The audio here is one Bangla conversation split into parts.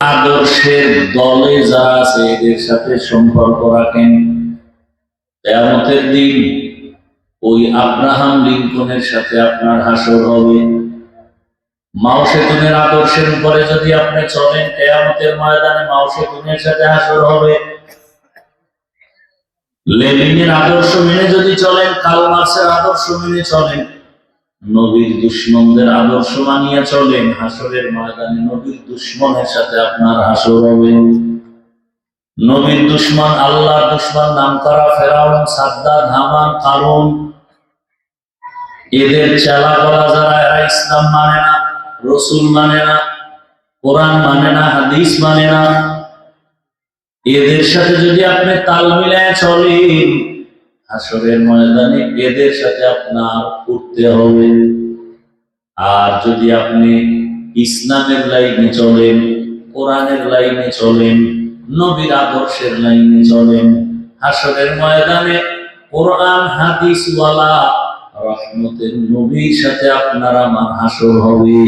আদর্শের দলে যারা আছে, এদের সাথে সম্পর্ক রাখেন। কেয়ামতের দিন ওই আব্রাহাম লিঙ্কনের সাথে আপনার হাসর হবে। মাও সেতুনের আদর্শের উপরে যদি আপনি চলেন, কেয়ামতের ময়দানে মাও সেতুনের সাথে হাসর হবে। লেনিনের আদর্শ মেনে যদি চলেন কাল মার্ক্সের আদর্শ মেনে চলেন। নবীর দুশ্মনদের আদর্শ মানিয়া চলেন। হাসরের ময়দানে নবীর দুশ্মনের সাথে আপনার হাসর হবে। নবীর দুশ্মন আল্লাহ দুশ্মন নাম করা ফেরাউন, সাদ্দাদ, হামান, কারুন। এদের চেলা বলা যারা, এরা ইসলাম মানে না, রসুল মানে না, কোরআন মানে না, হাদিস মানে না। এদের সাথে যদি আপনি তাল মিলায় চলেন হাসরের ময়দানে এদের সাথে আপনার উঠতে হবে। আর যদি আপনি ইসলামের লাইনে চলেন, কোরআনের লাইনে চলেন, নবীর আদর্শের লাইনে চলেন, হাসরের ময়দানে কোরআন হাদিস ওয়ালা রহমতের নবীর সাথে আপনার আমার হাসর হবে।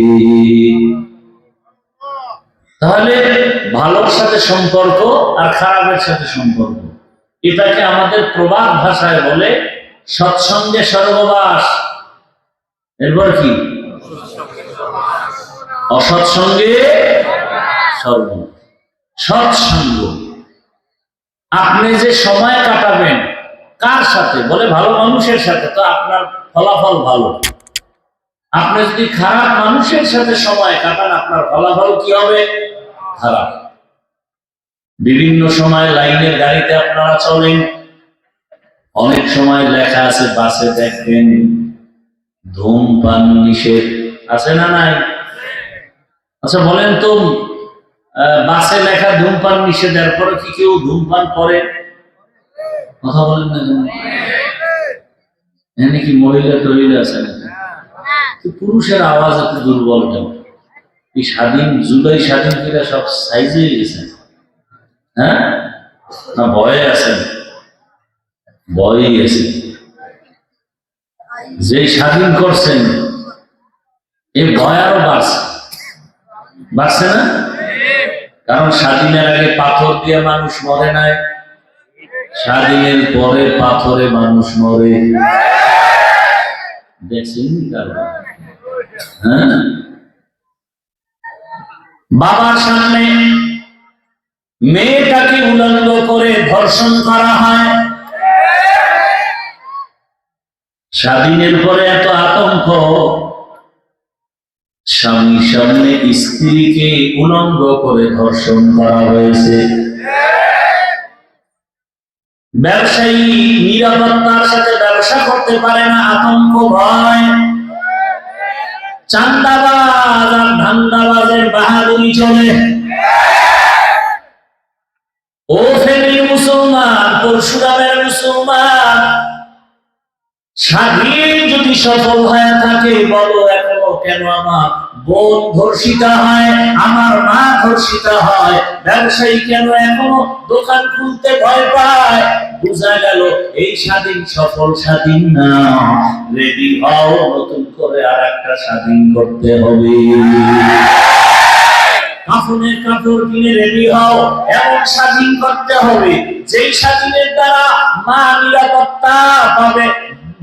তাহলে ভালোর সাথে সম্পর্ক আর খারাপের সাথে সম্পর্ক। এটাকে আমাদের প্রবাদ ভাষায় বলে সৎসঙ্গে সর্ববাস। এরপর কি? অসৎসঙ্গে সর্ব সৎসঙ্গ। আপনি যে সময় কাটাবেন, কার সাথে? বলে ভালো মানুষের সাথে, তো আপনার ফলাফল ভালো। আপনি যদি খারাপ মানুষের সাথে সময় কাটান, আপনার ফলাফল কি হবে? খারাপ। বিভিন্ন সময় লাইনের গাড়িতে আপনারা চলেন। অনেক সময় লেখা আছে, বাসে দেখবেন ধূমপান নিষেধ। আছে না নাই? আচ্ছা বলেন তো বাসে লেখা ধূমপান নিষেধ, এরপরে কি কেউ ধূমপান করে? কথা বলেন না কেন? এখানে কি মহিলা টহিলা আছে? নাকি পুরুষের আওয়াজ একটু দুর্বল কেন? এই স্বাধীন, জুলাই স্বাধীন করে সব সাইজে গেছে। হ্যাঁ? ভয়ে আছেন। ভয়ই আছে যে স্বাধীন করছেন, এই ভয় আরও বাড়ছে। না? কারণ স্বাধীনের আগে পাথর দিয়ে মানুষ মরে নাই। স্বাধীনের পরে পাথরে মানুষ মরে। দেখছেন হ্যাঁ? বাবার সামনে মেয়েটাকে উলঙ্গ করে ধর্ষণ করা হয়। স্বাধীনের পরে এত আতঙ্ক। স্বামী সামনে স্ত্রীকে উলঙ্গ করে ধর্ষণ করা হয়েছে। ব্যবসায়ী নিরাপত্তার সাথে ব্যবসা করতে পারে না, আতঙ্ক, ভয়। চান্দাবাজ আর ধান্দাবাজের বাহাদুরি চলে। ও ফেনীর মুসলমান, পরশুরামের মুসলমান স্বাধীন যদি সফল হয়ে থাকে, বলো এখনও কেন আমার বোন ধর্ষিতা হয়, আমার মা ধর্ষিতা হয়, ব্যবসায়ী কেন এখনও দোকান খুলতে ভয় পায়? বোঝা গেল এই স্বাধীন সফল স্বাধীন না। রেডি হও, নতুন করে আর একটা স্বাধীন করতে হবে। কাফনের কাপড় কিনে রেডি হও, এমন স্বাধীন করতে হবে, যেই স্বাধীনের দ্বারা মা নিরাপত্তা পাবে,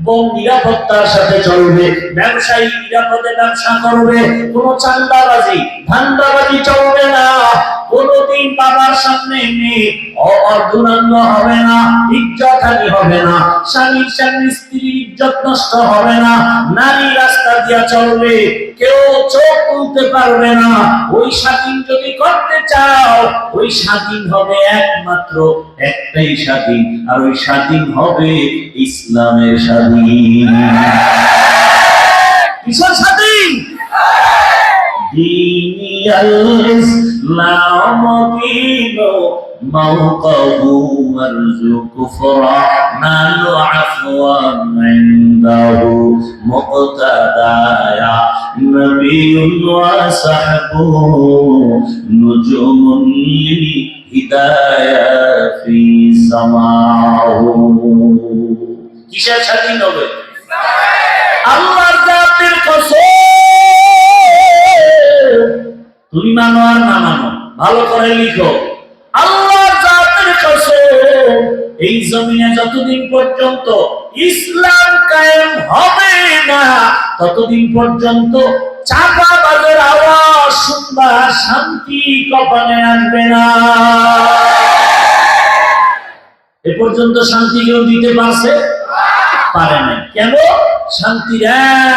বউ নিরাপত্তার সাথে চলবে, ব্যবসায়ী নিরাপদে ব্যবসা করবে, কোন চান্দাবাজি ধান্দাবাজি চলবে না। কোনোদিন বাবার সামনে মেয়ে হবে না হবে না স্বামীর সামনে স্ত্রীর ইজ্জত নষ্ট হবে না নারী রাস্তা দিয়া চলবে কেউ চোখ তুলতে পারবে না। ওই স্বাধীন যদি করতে চাও ওই স্বাধীন হবে একমাত্র একটাই স্বাধীন আর ওই স্বাধীন হবে ইসলামের স্বাধীন। কিসের স্বাধীন? হ্যাঁ। দিনিয়াল الإسلام دين موقه وارزق فرحنا العفو عنده مقتدايا نبي وصحبه نجوم للهداية في سماعه কিসের স্বাধীন হবে আল্লাহর জাতের কসম তুমি মানো আর না মানো। ভালো করে লিখো। কসম এই জমিনে যতদিন পর্যন্ত ইসলাম কায়েম হবে না, ততদিন পর্যন্ত চাপা বাজের আওয়াজ শুনবা, শান্তি কপালে আনবে না। এ পর্যন্ত শান্তি কেউ দিতে পারছে? পারে না কেন? শান্তির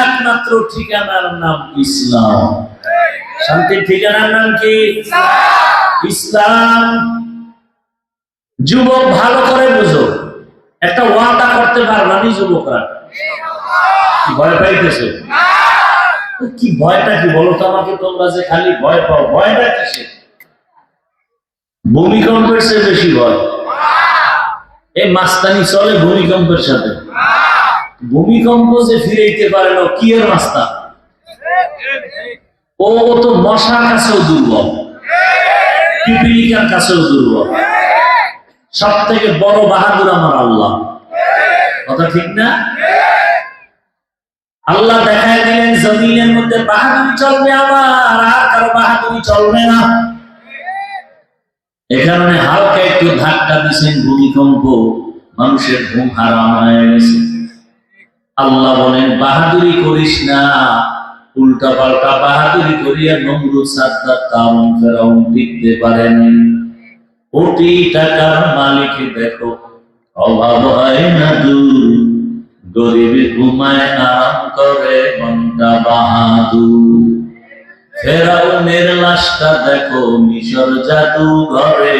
একমাত্র ঠিকানার নাম ইসলাম। শান্তির ঠিকানার নাম কি? ইসলাম। যুবক ভালো করে বুঝো। একটা ওয়াদা করতে পারবা নি যুবকরা ভয় পাইতেছে? কি ভয়টা কি বলো তো আমাকে তোমরা যে খালি ভয় পাও, ভয়টা কিসে ভূমিকম্পের চেয়ে বেশি ভয়। এই মাস্তানি চলে ভূমিকম্পের সাথে। ভূমিকম্প যে ফিরাইতে পারে না, কি এর মাস্তা ও তো মশার কাছেও দুর্বল, পিপিলিকার কাছেও দুর্বল। সব থেকে বড় বাহাদুর আমার আল্লাহ। কথা ঠিক না? আল্লাহ জমিনের মধ্যে বাহাদুরি চলবে আমার আর কারও বাহাদুরি চলবে না। এ কারণে হালকা একটু ধাক্কা দিছেন ভূমিকম্প, মানুষের ঘুম হারাম হয়ে গেছে। আল্লাহ বলেন, বাহাদুরি করিস না। উল্টা পাল্টা বাহাদুরি করিয়া নমরুদ সাদ্দাত কারণ ফেরাউন টিকতে পারেন। কোটি টাকার মালিক দেখো, অভাব হয় না দূর। গরিব ঘুমায় আরাম করে ঘণ্টা বাহাদুর। ফেরাউনের লাশটা দেখো, মিশর জাদু ঘরে।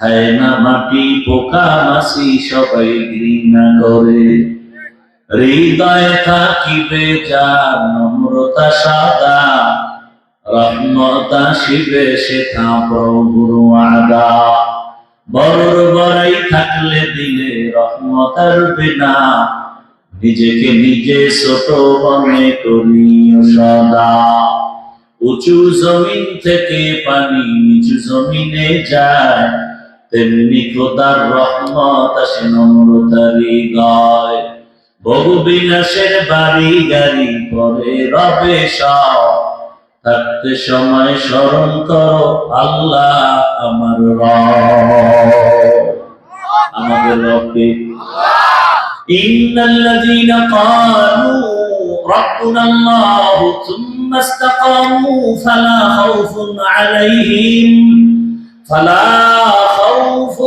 খায় না মাটি, পোকা মাসি সবাই ঘৃণা করে। হৃদয় থাকিবে যার নম্রতা সাদা, রহমতা শিবে শেখা প্রভুর আদা বড়র বড়াই থাকলে দিলে রহমতার বিনা, নিজেকে নিজে ছোট মনে করিও সদা। উঁচু জমিন থেকে পানি নিচু জমিনে যায়, তেমনি খোদার রহমত আসে নম্রতারি গায় বহু বিলাসের বাড়ি গাড়ি পরে রবে সব থাকতে সময় স্মরণ করো আল্লাহ আমার রব আমাদের রবকে إن الذين قالوا ربنا الله ثم استقاموا فلا خوف عليهم فلا خوف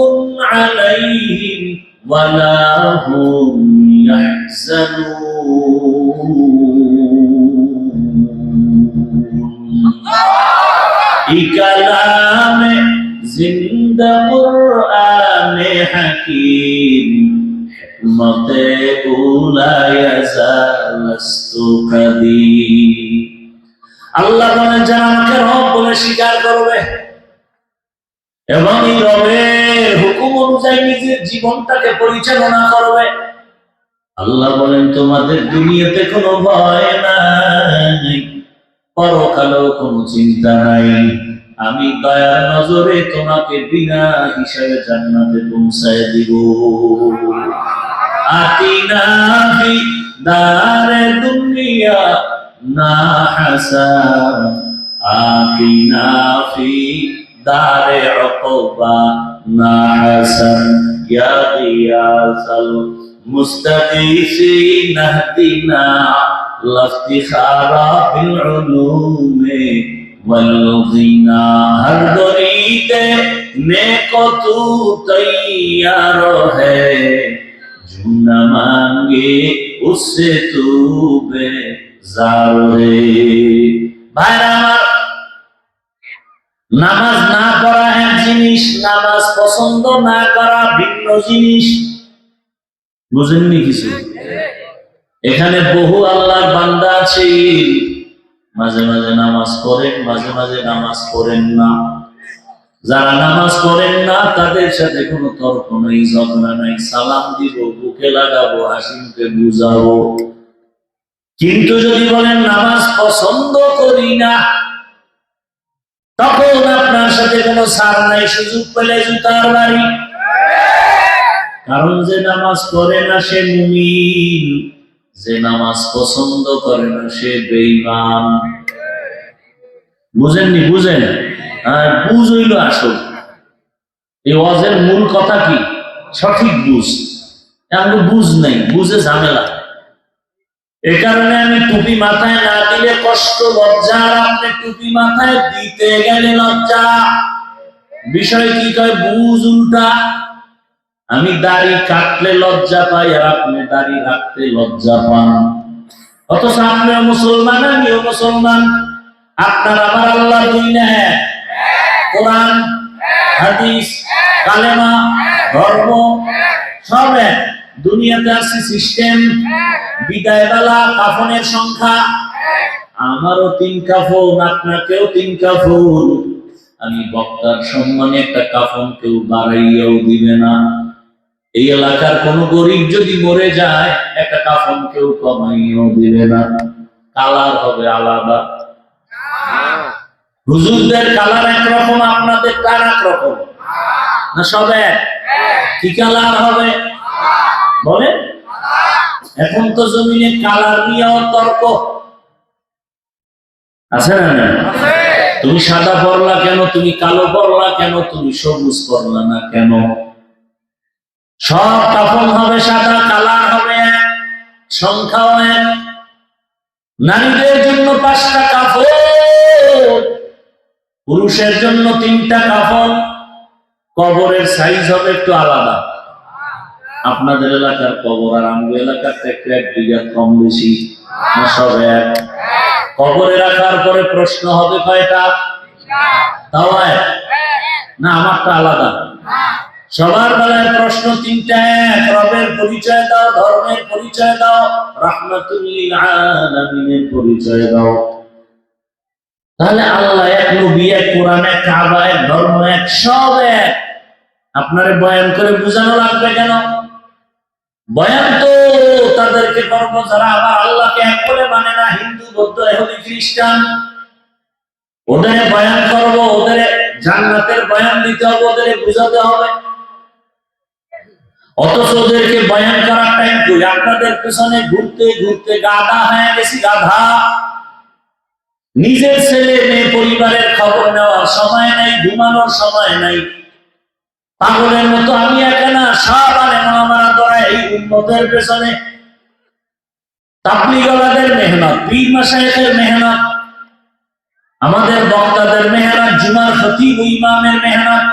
عليهم ولا هم يحزنون كلام زند قرآن حكيم حكمت لا يزال لست قديم আল্লাহ বলেন যারা আমাকে রব বলে স্বীকার করবে এবং এই রবের হুকুম অনুযায়ী নিজের জীবনটাকে পরিচালনা করবে আল্লাহ বলেন, তোমাদের দুনিয়াতে কোনো ভয় নাই, পরকালেও কোনো চিন্তা নাই। আমি দয়ার নজরে তোমাকে বিনা হিসাবে জান্নাতে পৌঁছায় দিব। আতিনা ফি দারে দুনিয়া না হাসান। আতিনা ফি দারে না হাসান। ইয়া গিয়াসাল مستغيثين اهدنا لا افتخار بالعلوم والغنى ہر درید میں کو تو تیار ہے جو نہ مانگے اس سے تو بے زار ہے بھائیرا নামাজ না পড়া এক জিনিস নামাজ পছন্দ না করা ভিন্ন জিনিস বুঝেননি কিছু? এখানে বহু আল্লাহর বান্দা আছে। মাঝে মাঝে নামাজ পড়েন, মাঝে মাঝে নামাজ পড়েন না। যারা নামাজ পড়েন না, তাদের সাথে কোনো তর্ক নেই, ঝগড়া নাই। সালাম দিব, বুকে লাগাবো হাসি মুখে বুঝাবো। কিন্তু যদি বলেন, নামাজ পছন্দ করি না, তখন আপনার সাথে কোনো সার নাই, সুযোগ পেলে জুতার বাড়ি। কারণ যে নামাজ পড়ে না সে মুমিন যে নামাজ পছন্দ করে না সে বেঈমান। বুঝেননি? বুঝেন? হ্যাঁ, বুঝ হইল আসল। এই ওয়াজের মূল কথা কি? সঠিক বুঝ। এমন বুঝ নাই বুঝে ঝামেলা। এ কারণে আমি টুপি মাথায় না দিলে কষ্ট লজ্জা আর আপনি টুপি মাথায় দিতে গেলে লজ্জা। বিষয় কি কয়? বুঝ উল্টা। আমি দাড়ি কাটলে লজ্জা পাই আর আপনি দাড়ি রাখতে লজ্জা পান। অথচ আপনিও মুসলমান, আমিও মুসলমান। আপনার আমার আল্লাহ দুই না কোরআন, হাদিস, কালেমা, ধর্ম, সব এক। দুনিয়াতে আসছে সিস্টেম, বিদায় বেলা, কাফনের সংখ্যা। আমারও তিন কাফন, আপনাকেও তিন কাফন। আমি বক্তার সম্মানে একটা কাফন কেউ বাড়াইয়াও দিবে না। এই এলাকার কোন গরিব যদি মরে যায়, একটা কাফন কেউ কমাইয়াও দিবে না। কালার হবে আলাদা। হুজুরদের কালার একরকম, আপনাদের কার একরকম? না সব কি কালার হবে? বলে এখন তো জমিনে কালার নিয়েও তর্ক। আছে না তুমি সাদা পরলা কেন, তুমি কালো পরলা কেন, তুমি সবুজ পরলা না কেন? সব কাফন হবে, সাদা কালার হবে, সংখ্যাও এক। নারীদের জন্য পাঁচটা কাপড় পুরুষের জন্য তিনটা কাফন, কবরের সাইজ হবে একটু আলাদা। আপনাদের এলাকার কবর আর আমগো এলাকার থেকে এক বিঘা কম বেশি সব এক। কবরে রাখার পরে প্রশ্ন হবে কয়টা? তাও না, আমারটা আলাদা। সবার বেলায় প্রশ্ন তিনটা এক, রবের পরিচয় দাও, ধর্মের পরিচয় দাও রাহমাতুল্লিল আলামিনের পরিচয় দাও। তাহলে আল্লাহ এক নবী, এক কোরআন, এক কাবা, এক ধর্ম, এক সব এক। আপনারে বয়ান করে বোঝানো লাগবে কেন? বয়ান তো তাদেরকে করব যারা আবার আল্লাহকে এক বলে মানে না, হিন্দু, বৌদ্ধ, এহুদি, খ্রিস্টান, ওদের বয়ান করব, ওদের জান্নাতের বয়ান দিতে হবে, ওদের বুঝাতে হবে। অথচ বয়ান করার টাইম কই? আপনাদের পেছনে ঘুরতে ঘুরতে গাধা হয়ে গেছি, গাধা। নিজের ছেলে মেয়ে পরিবারের খবর নেওয়ার সময় নাই, ঘুমানোর সময় নাই। পাগলের মতো আমি না, সব এই উন্নতের পেছনে। তাবলিগলাদের মেহনত, পীর মাসায়েখের মেহনত, আমাদের বক্তাদের মেহনত, জুমার খতিব ইমামের মেহনত,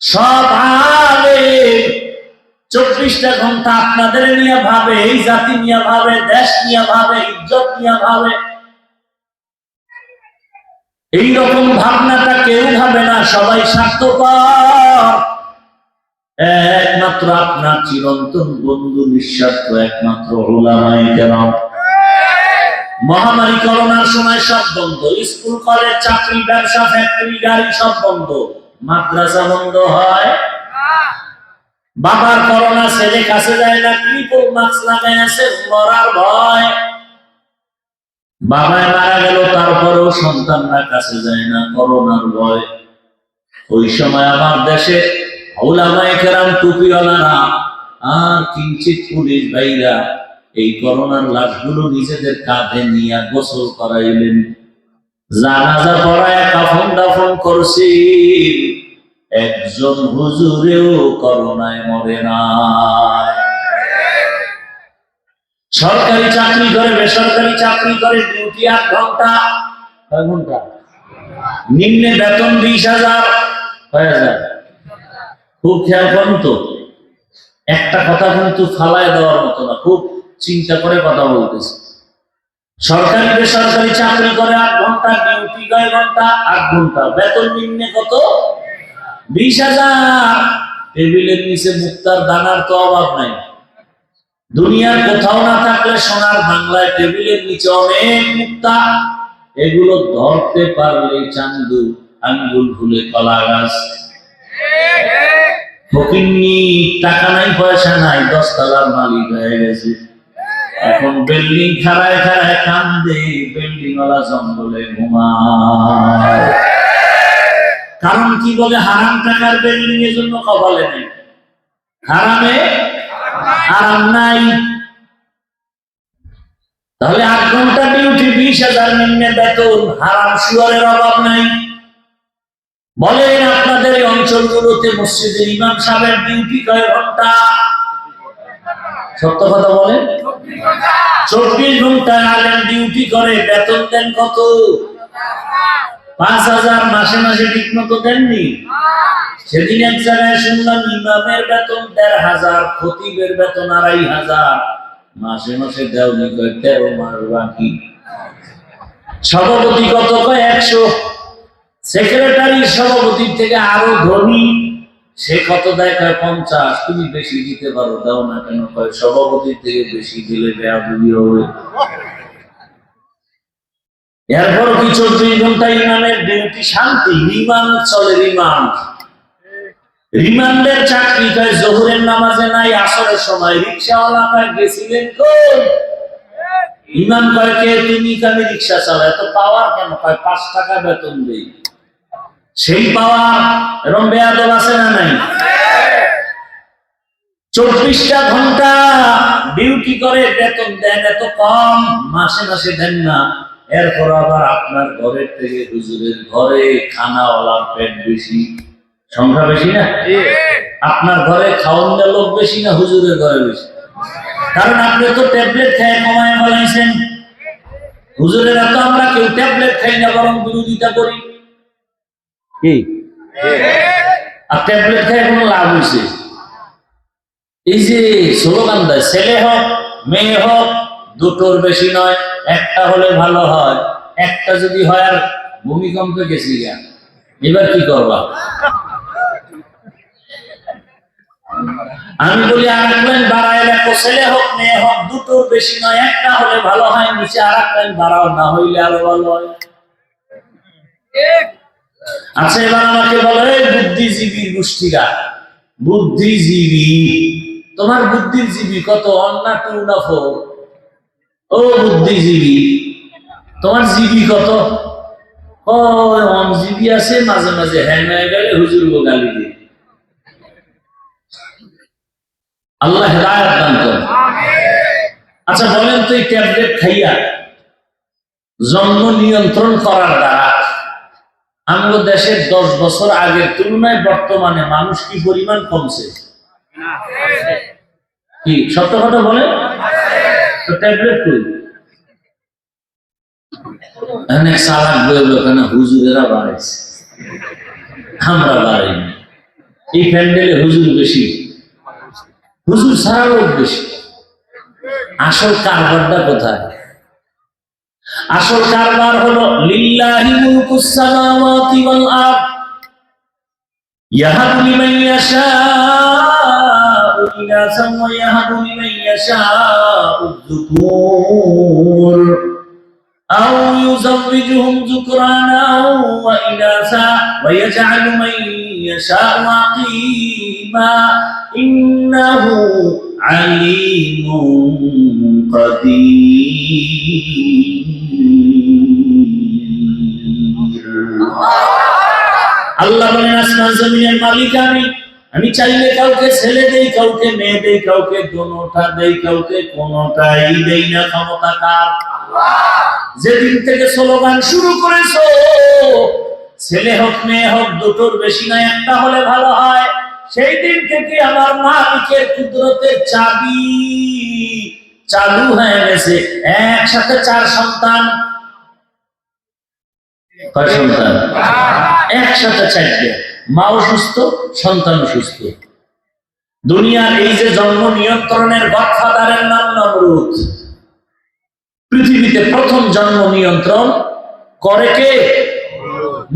সব আলে চব্বিশটা ঘণ্টা আপনাদের নিয়ে ভাবে, এই জাতি নিয়ে ভাবে, দেশ নিয়ে ভাবে, ইজ্জত নিয়ে ভাবে। এই রকম ভাবনাটা কেউ ভাবে না, সবাই স্বার্থপর। একমাত্র আপনার চিরন্তন বন্ধু নিঃস্বার্থ, একমাত্র ওলামাই কেন মহামারী, করোনার সময় সব বন্ধ, স্কুল, কলেজ, চাকরি, ব্যবসা, ফ্যাক্টরি, গাড়ি সব বন্ধ। মাদ্রাসা বন্ধ হয়। বাবার করোনা ছেলে কাছে যায় না ট্রিপল মাস্ক লাগাই আছে? মরার ভয়। বাবায় মারা গেল, তারপরেও সন্তানরা কাছে যায় না, করোনার ভয়। ওই সময় আমার দেশে জানাজা পড়ায় কাফন দাফন করছি। একজন হুজুরেও করোনায় মরে না। সরকারি চাকরি করে বেসরকারি চাকরি করে ডিউটি আট ঘণ্টা। কয় ঘণ্টা? নিম্নে বেতন বিশ হাজার। কয় হাজার? খুব খেয়াল করুন তো একটা কথা কিন্তু ফালায় দেওয়ার মতো না খুব চিন্তা করে কথা বলতেছে। সরকারি বেসরকারি চাকরি করে আট ঘণ্টা ডিউটি কয় ঘণ্টা? আট ঘণ্টা। বেতন নিম্নে কত? বিশ হাজার। টেবিলের নিচে মুক্তার দানার তো অভাব নাই। দুনিয়ার কোথাও না থাকলে সোনার বাংলায় টেবিলের নিচে অনেক মুক্তা। এগুলো ধরতে পারলে চান্দু আঙ্গুল ভুলে কলা গাছ। টাকা নাই, পয়সা নাই, দশতলার মালিক হয়ে গেছে। এখন বিল্ডিং খাড়ায় খাড়ায় কান্দে বিল্ডিং ওয়ালা জঙ্গলে ঘুমায়। কারণ কি বলে হারাম টাকার বিল্ডিং এর জন্য কপালে নেই? হারামে? আরাম নাই। তাহলে আট ঘণ্টা ডিউটি বিশ হাজার নিম্নে বেতন, হারাম শুয়ারের অভাব নাই। বলেন আপনাদের এই অঞ্চলগুলোতে মসজিদের ইমাম সাহেবের ডিউটি কয় ঘণ্টা? সত্য কথা বলেন। চব্বিশ ঘণ্টা আলেন ডিউটি করে, বেতন দেন কত? পাঁচ হাজার মাসে মাসে ঠিক মতো দেননি সেদিন এক জায়গায় শুনলাম ইমামের বেতন দেড় হাজার খতিবের বেতন আড়াই হাজার। মাসে মাসে দেওনি তেরো মাস বাকি। সভাপতি কত? কয় একশো। সেক্রেটারি সভাপতির থেকে আরও ধনী। সে কত দেয়? কয় পঞ্চাশ। তুমি বেশি দিতে পারো দাও না কেন? কয় সভাপতির থেকে বেশি দিলে বেয়া বুঝি হবে। এরপর কি চব্বিশ ঘণ্টা ইমানের ডিউটি শান্তি? রিমান্ড চলে, রিমান্ড। রিমান্ডের চাকরি কয় জোহরের নামাজে নাই, আসরের সময়। রিক্সাওয়ালা কয় গেছিলেন কোন ইমাম কে তুমি? কামি রিক্সা চালায় তো পাওয়ার কেন? কয়, পাঁচ টাকা বেতন দেই। সেই পাওয়ার এরকম বেয়াদব আছে না নাই? চব্বিশটা ঘণ্টা ডিউটি করে বেতন দেন, এত কম। মাসে মাসে দেন না। এরপর আবার আপনার ঘরের থেকে হুজুরের ঘরে খানাওয়ালার পেট বেশি। সংখ্যা বেশি না? আপনার ঘরে খাওয়ান লোক বেশি না হুজুরের ঘরে বেশি? কারণ আপনি তো ট্যাবলেট খেয়ে কমায় ফেলাইছেন। হুজুরেরা তো আমরা কেউ ট্যাবলেট খাই না বরং বিরোধিতা করি। কি? আর ট্যাবলেট খেয়ে কোনো লাভ হয়েছে এই যে স্লোগান দেয় ছেলে হোক মেয়ে হোক দুটোর বেশি নয়, একটা হলে ভালো হয়। একটা যদি হয় আর ভূমিকম্পে গেছি এবার কি করবা? আমি বলি, আর এক লাইন ছেলে হোক, মেয়ে হোক, দুটোর বেশি নয়, একটা হলে ভালো হয়। নিচে আর এক বাড়াও, না হইলে আরও ভালো হয়। আচ্ছা এবার আমাকে বলো বুদ্ধিজীবীর গোষ্ঠীরা, বুদ্ধিজীবী, তোমার বুদ্ধিজীবী কত? অন্না টু না ফোর ও বুদ্ধিজীবী তোমার জীবী কত? ও জীবী আছে মাঝে মাঝে হ্যাং হয়ে গেলে হুজুর গালি দিয়ে। আল্লাহ হেদায়ত দান করে। আচ্ছা বলেন তো এই ট্যাবলেট খাইয়া জন্ম নিয়ন্ত্রণ করার দ্বারা আমাদের দেশের দশ বছর আগের তুলনায় বর্তমানে মানুষ কি পরিমাণ কমছে? কি? সত্য কথা বলে অনেক সালাক বইল কেন হুজুরেরা বাড়াইছে? আমরা বাড়াইনি। এই প্যান্ডেলে হুজুর বেশি। হুজুর সারা লোক বেশি। আসল কারবারটা কোথায়? আসল কারবার হলো, লিল্লাহি মুলকুস সামাওয়াতি ওয়াল আরদ লিমান ওয়া লিমান يشاء الذكور أو يزوجهم ذكرانا وإناثا ويجعل من يشاء عقيما إنه عليم قدير الله من أسمى زمين الملك آمين আমি চাইলে কাউকে ছেলে দেই কাউকে মেয়ে দেই কাউকে দোনোটা দেই কাউকে কোনোটাই দেই না। ক্ষমতা কার? যেদিন থেকে স্লোগান শুরু করেছ ছেলে হোক মেয়ে হোক দুটোর বেশি না একটা হলে ভালো হয়। সেই দিন থেকে আমার মালিকের কুদরতের চাবি চালু হয়ে গেছে। একসাথে চার সন্তান। কয় সন্তান? একসাথে চারটে। মাও সুস্থ সন্তান সুস্থ। দুনিয়ার এই যে জন্ম নিয়ন্ত্রণের গডফাদারের নাম নমরুদ। পৃথিবীতে প্রথম জন্ম নিয়ন্ত্রণ করে কে?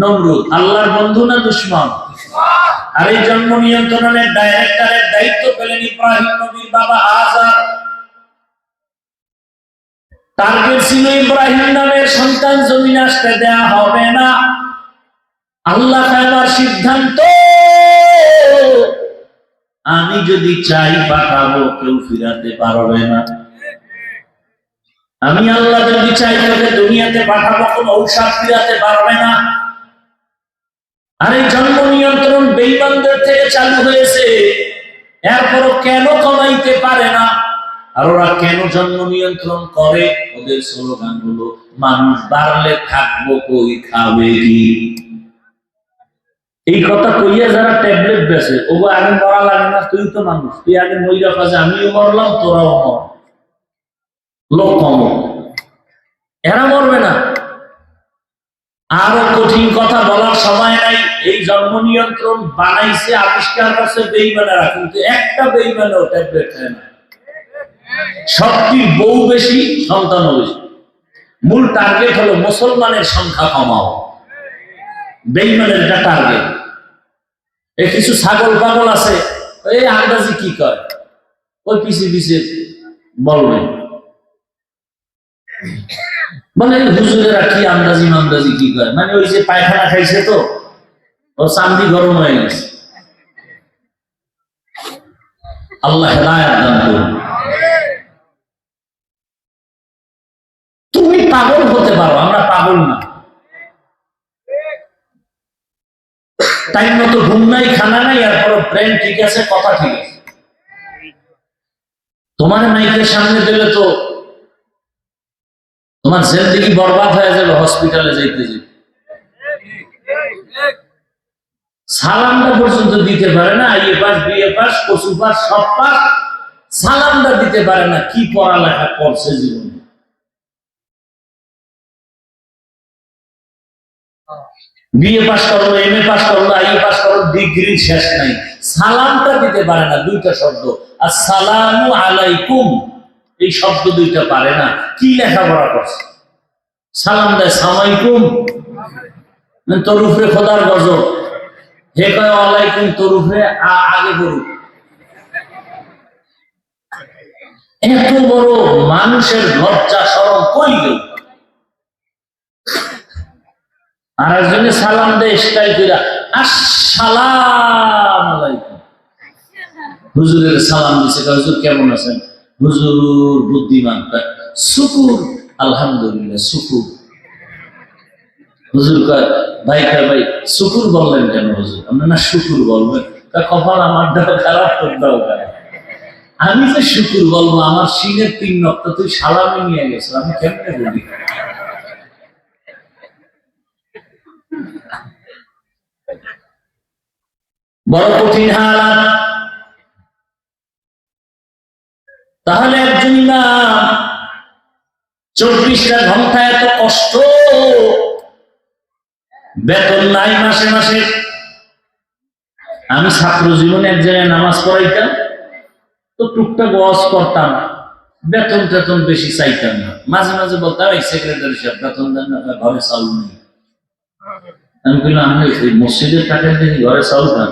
নমরুদ। আল্লাহর বন্ধু না দুশ্মন? আর এই জন্ম নিয়ন্ত্রণের ডাইরেক্টরের দায়িত্ব পেলেন ইব্রাহিম নবীর বাবা আজার টার্গেট ছিল ইব্রাহিম নামের সন্তান জমিন আসতে দেয়া হবে না। আল্লাহ আমার সিদ্ধান্ত, আমি যদি চাই পাঠাবো কেউ ফিরাতে পারবে না। আমি আল্লাহ যদি চাই তাহলে দুনিয়াতে পাঠাবো, কোন ঔষধ ফিরাতে পারবে না। আর এই জন্ম নিয়ন্ত্রণ বেইমানদের থেকে চালু হয়েছে। এরপরও কেন কমাইতে পারে না? আর ওরা কেন জন্ম নিয়ন্ত্রণ করে? ওদের স্লোগান হলো মানুষ বাড়লে থাকব, কই খাবে কি? এই কথা কইয়া যারা ট্যাবলেট বেছে ও আগে মরা লাগে না, তুই তো মানুষ। তুই আগে মইরা কাজে আমিও মরলাম, তোরাও মর। লোক কম এরা মরবে না। আরও কঠিন কথা বলার সময় নাই। এই জন্ম নিয়ন্ত্রণ বানাইছে, আবিষ্কার করছে বেইমানেরা, কিন্তু একটা বেইমানেও ট্যাবলেট খায় না। সবটি বউ বেশি, সন্তানও বেশি। মূল টার্গেট হলো মুসলমানের সংখ্যা কমাও। বেইমানের এটা টার্গেট এ কিছু ছাগল পাগল আছে, এই আন্দাজি কি করে ওই পিছে পিছে বলবে মানে হুজুরেরা কি আন্দাজি মান্দাজি কি করে মানে ওই যে পায়খানা খাইছে তো, ও চান্দি গরম হয়ে গেছে। আল্লাহ তুমি পাগল হতে পারো, আমরা পাগল না। টাইম মতো ঘুম নাই, খানা নাই এরপর ব্রেন ঠিক আছে, কথা ঠিক আছে। তোমার মাইকের সামনে দিলে তো তোমার জিন্দগি বরবাদ হয়ে যাবে হসপিটালে যাইতে যেতে সালামটা পর্যন্ত দিতে পারে না আইএ পাস বিএ পাস কচু পাস সব পাস সালামটা দিতে পারে না, কি পড়ালেখা করছে জীবনে? বিএ পাস করল এম এ পাস করল আইএ পাস করল ডিগ্রি শেষ নাই। সালামটা দিতে পারে না দুইটা শব্দ। আর সালামু আলাইকুম, এই শব্দ দুইটা পারে না। কি লেখাপড়া করছে? সালাম দেয় সামাইকুম তোর উপরে খোদার গজব। হে কয় আলাইকুম তোর আগে করুক এত বড় মানুষের লজ্জা সরম কই গেল? আর একজনে সালাম দেয় স্টাইল কইরা, আসসালাম হুজুরের সালাম দিছে হুজুর কেমন আছেন? হুজুর বুদ্ধিমান। শুকুর আলহামদুলিল্লাহ শুকুর হুজুর কয়, ভাই কয়, ভাই শুকুর বললেন কেন হুজুর? আমরা না শুকুর বলবেন তা কপাল আমার দাও, খারাপ তোর দাও খারাপ আমি তো শুকুর বলব, আমার সিনের তিন রক্ত তুই সালামে নিয়ে গেছো, আমি কেমনে বলি? বড় কঠিন হালাত। তাহলে একজন ইমাম চব্বিশটা ঘণ্টা এত কষ্ট? বেতন নাই মাসে মাসে। আমি ছাত্র জীবনে এক জায়গায় নামাজ পড়াইতাম, তো টুকটাক ওয়াজ করতাম। বেতন টেতন বেশি চাইতাম না। মাঝে মাঝে বলতাম, এই সেক্রেটারি সাহেব, বেতন দেন না ঘরে চাউল নেই। আমি বললাম আমি মসজিদের টাকা ঘরে চাউল খান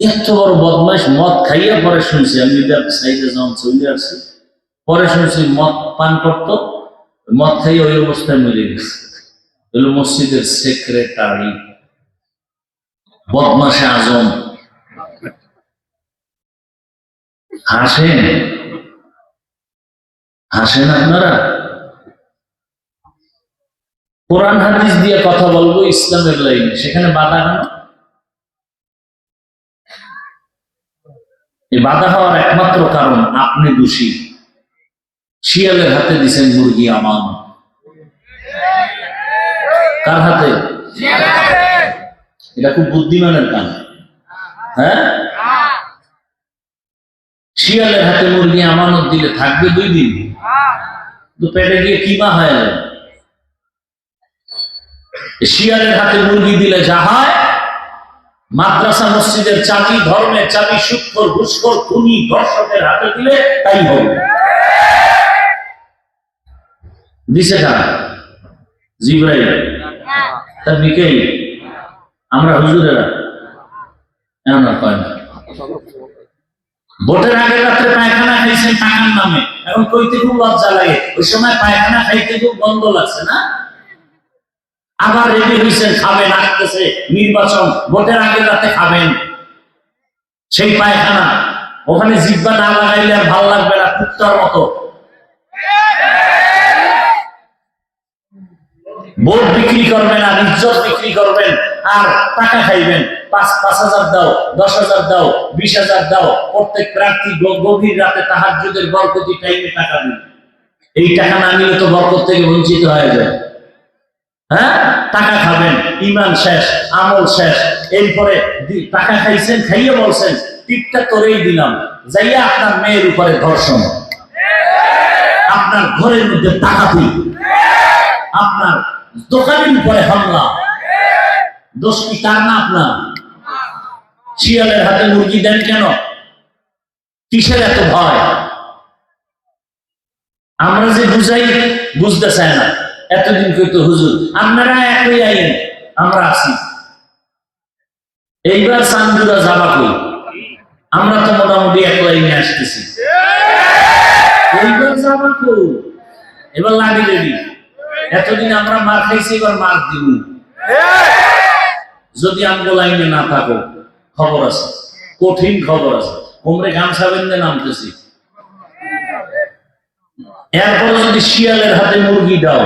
এত বড় বদমাইশ, মদ খাইয়া পরে শুনছি। আমি সাইডে যখন চলে আসছি, পরে শুনছি মদ পান করতো, মদ খাইয়ে ওই অবস্থায় মরে গেছে। হলো মসজিদের সেক্রেটারি বদমাসে আজম। হাসেন? হাসেন আপনারা? কোরআন হাদিস দিয়ে কথা বলব, ইসলামের লাইনে। সেখানে বাধা কেন এই বাধা হওয়ার একমাত্র কারণ আপনি দোষী। শিয়ালের হাতে দিছেন মুরগি আমান। কার হাতে? এটা খুব বুদ্ধিমানের কাম হ্যাঁ? শিয়ালের হাতে মুরগি আমানত দিলে থাকবে দুই দিন। তো পেটে গিয়ে কিমা হয়ে? শিয়ালের হাতে মুরগি দিলে যা হয় মাদ্রাসা মসজিদের চাবি, ধর্মের চাবি সুৎখর ঘুষখোর, খুনি, ধর্ষকের হাতে দিলে তাই হবে। দিছে কারা? তার আমরা হুজুরেরা। এমন কয় না। ভোটের আগে রাত্রে পায়খানা খাইছেন টাকার নামে। এখন কইতে খুব লজ্জা লাগে। ওই সময় পায়খানা খাইতে খুব গন্ধ লাগছে না? আবার রেডি হয়েছেন খাবেন আসতেছে নির্বাচন, ভোটের আগে রাতে খাবেন। সেই পায়খানা, ওখানে জিব্বা না লাগাইলে আর ভালো লাগবে না, কুত্তার মতো। ভোট বিক্রি করবেন আর ইজ্জত বিক্রি করবেন, আর টাকা খাইবেন। পাঁচ পাঁচ হাজার দাও, দশ হাজার দাও, বিশ হাজার দাও, প্রত্যেক প্রার্থী গভীর রাতে তাহার যুগের বরকতি টাইমে টাকা দিন এই টাকা না নিলে তো বরকত থেকে বঞ্চিত হয়ে যায় হ্যাঁ? টাকা খাবেন ইমান শেষ, আমল শেষ। এরপরে টাকা খাইছেন, খাইয়ে বলছেন টিপটা তোরেই দিলাম। যাইয়া আপনার মেয়ের উপরে ধর্ষণ। আপনার ঘরের মধ্যে ডাকাতি। আপনার দোকানের উপরে হামলা। দোষ কি কার না আপনার? শিয়ালের হাতে মুরগি দেন কেন? কিসের এত ভয়? আমরা যে বুঝাই, বুঝতে চাই না। এতদিন কইতো, হুজুর, আপনারা একই আইন, আমরা আছি। এইবার চান্দুরা যাবা কই? আমরা তো মোটামুটি এক লাইনে আসতেছি। এইবার যাবা কই? এবার লাগি এতদিন আমরা মার খাইছি, এবার মার দিব। যদি আমগো লাইনে না থাকো, খবর আছে। কঠিন খবর আছে। কোমরে গামছা বেঁধে নামতেছি। এরপরে যদি শিয়ালের হাতে মুরগি দাও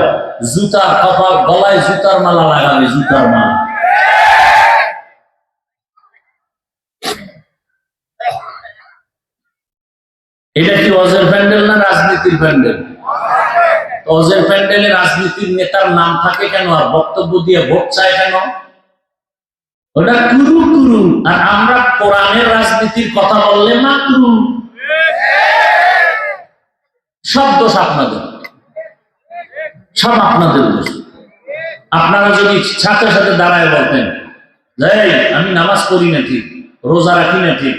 জুতার কপাল, গলায় জুতার মালা লাগাবে, জুতার মালা। এটা কি অজের প্যান্ডেল না রাজনীতির প্যান্ডেল? অজের প্যান্ডেলে রাজনীতির নেতার নাম থাকে কেন? আর বক্তব্য দিয়ে ভোট চায় কেন? ওটা কুরু কুরু। আর আমরা কোরআনের রাজনীতির কথা বললে মাকরু। সব দোষ আপনাদের। সব আপনাদের দোষ। আপনারা যদি সাথে সাথে দাঁড়ায় বলতেন আমি নামাজ পড়ি না ঠিক, রোজা রাখি না ঠিক,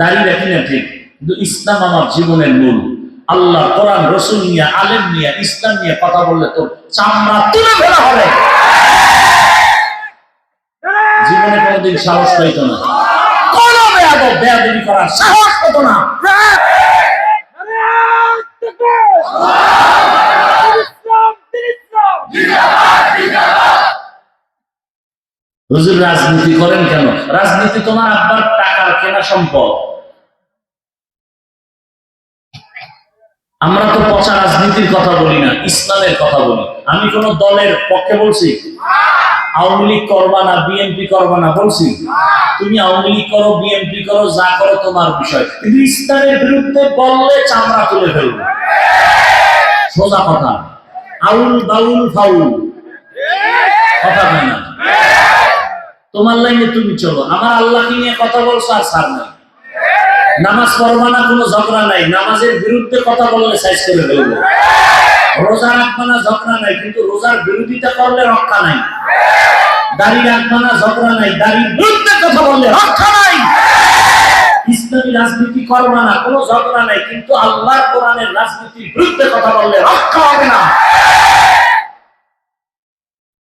দাড়ি রাখি না ঠিক, কিন্তু ইসলাম আমার জীবনের মূল। আল্লাহ কোরআন, রসুল নিয়ে, আলেম নিয়ে, ইসলাম নিয়ে কথা বললে তো চামড়া তুলে ফেলা হবে। জীবনে কোনোদিন সাহস পাইত না। সাহস হতো না। হুজুর, রাজনীতি করেন কেন? রাজনীতি তোমার আব্বার টাকার কেনা সম্পদ। আমরা তো পচা রাজনীতির কথা বলি না, ইসলামের কথা বলি। আমি কোন দলের পক্ষে বলছি? আওয়ামী লীগ করবা না, বিএনপি করবা না, বলছি? তুমি আওয়ামী লীগ করো, বিএনপি করো, যা করো তোমার বিষয়। কিন্তু ইসলামের বিরুদ্ধে বললে চামড়া তুলে ফেলবে। সোজা কথা। আউল বাউল ফাউল। কথা হয় না? তোমার লাইনে তুমি চলো। আমার আল্লাহকে নিয়ে কথা বলছো আর সার নাই। নামাজ পড়বা না, কোনো ঝগড়া নাই। নামাজের বিরুদ্ধে কথা বললে সাইজ করে ফেলব। রোজা রাখবা না, ঝগড়া নাই। কিন্তু রোজার বিরোধিতা করলে রক্ষা নাই। দাড়ি রাখবা না, ঝগড়া নাই। দাড়ির বিরুদ্ধে কথা বললে রক্ষা নাই। ইসলামী রাজনীতি করবা না কোনো ঝগড়া নাই কিন্তু আল্লাহর কোরআনের রাজনীতির বিরুদ্ধে কথা বললে রক্ষা হবে না।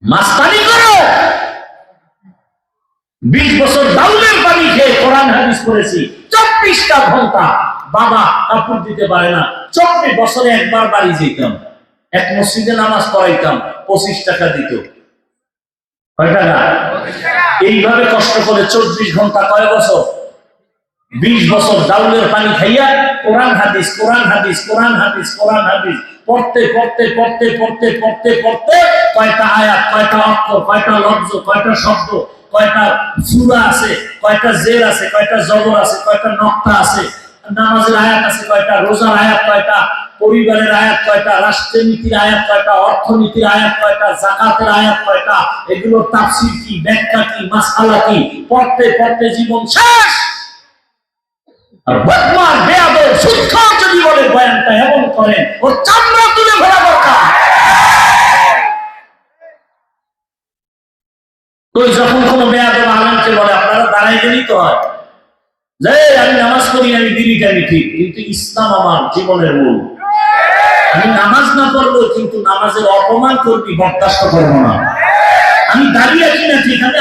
মাস্তানি করো। বিশ বছর দাউলের পানি খেয়ে কোরআন হাদিস পড়েছি চব্বিশটা ঘণ্টা বাবা কাপড় দিতে পারে না চব্বিশ বছরে একবার বাড়ি যেতাম এক মসজিদে নামাজ পড়াইতাম পঁচিশ টাকা দিত। কয় টাকা। এইভাবে কষ্ট করে চব্বিশ ঘণ্টা কয় বছর? বিশ বছর দাউলের পানি খাইয়া কোরআন হাদিস কোরআন হাদিস কোরআন হাদিস কোরআন হাদিস, পড়তে পড়তে পড়তে পড়তে পড়তে পড়তে কয়টা আয়াত, কয়টা অক্ষর, কয়টা লব্জ কয়টা শব্দ, কয়টা সুরা আছে, কয়টা জের আছে, কয়টা জবর আছে, কয়টা নক্তা আছে, নামাজের আয়াত আছে, কয়টা রোজার আয়াত, কয়টা পরিবারের আয়াত, কয়টা রাষ্ট্রনীতির আয়াত, কয়টা অর্থনীতির আয়াত, কয়টা জাকাতের আয়াত, কয়টা, এগুলোর তাফসীর কি, ব্যাখ্যা কি, মাসআলা কি? পড়তে পড়তে জীবন শেষ! আর বদমার বেয়াদব শিক্ষক যদি বয়ানটা এমন চামড়া তুলে ফেলা দরকার। ওই যখন আলমকে বলে, আপনারা দাঁড়াই গেলেই তো হয়। যে আমি নামাজ পড়ি, আমি দিলি আমি ঠিক? কিন্তু ইসলাম আমার জীবনের মূল। আমি নামাজ না পড়ব কিন্তু নামাজের অপমান করবি, বরদাস্ত করব না। আমি দাঁড়িয়ে আছি না ঠিক, আমি